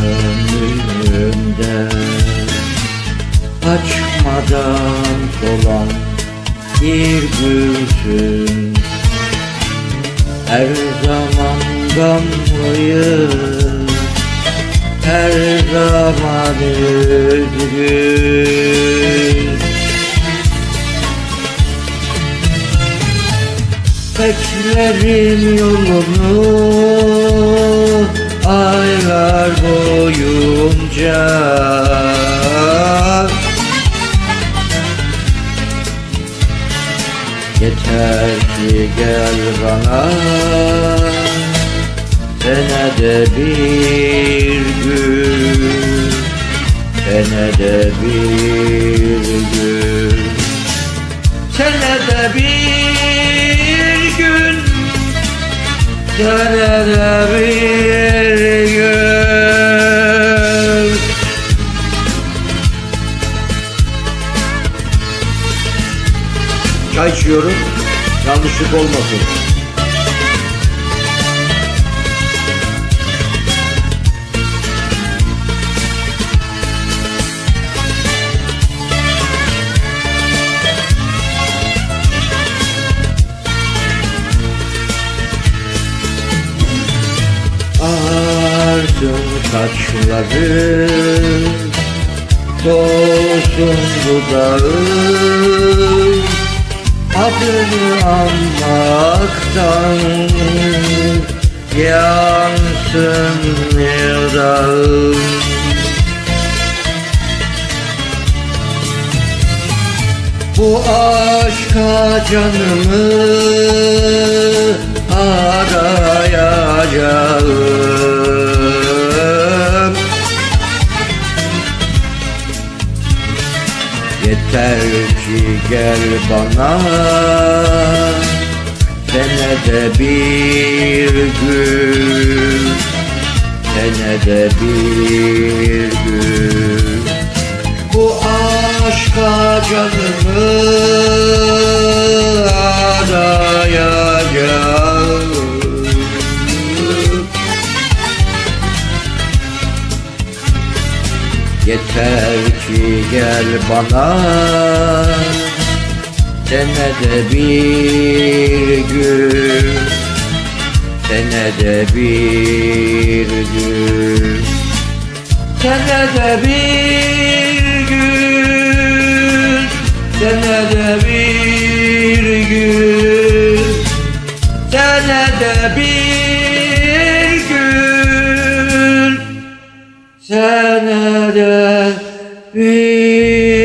gönlümde Açmadan dolan bir gülsün Her zaman gamlıyım Her zaman üzgün Beklerim yolunu boyunca Yeter ki gel bana. Senede bir gün Senede bir gün Senede bir gün. Senede Çay içiyorum. Yanlışlık olmasın. Ağarsın saçların Dolsun dudağın Adını anmaktan Yansın yıldağın Bu aşka canımı Yeter ki gel bana. Senede bir gün. Senede bir gün. Bu aşka canımı Yeter ki gel bana. Senede bir gün. Senede bir gün. Senede bir gün. Senede bir gün. Senede bir Hey.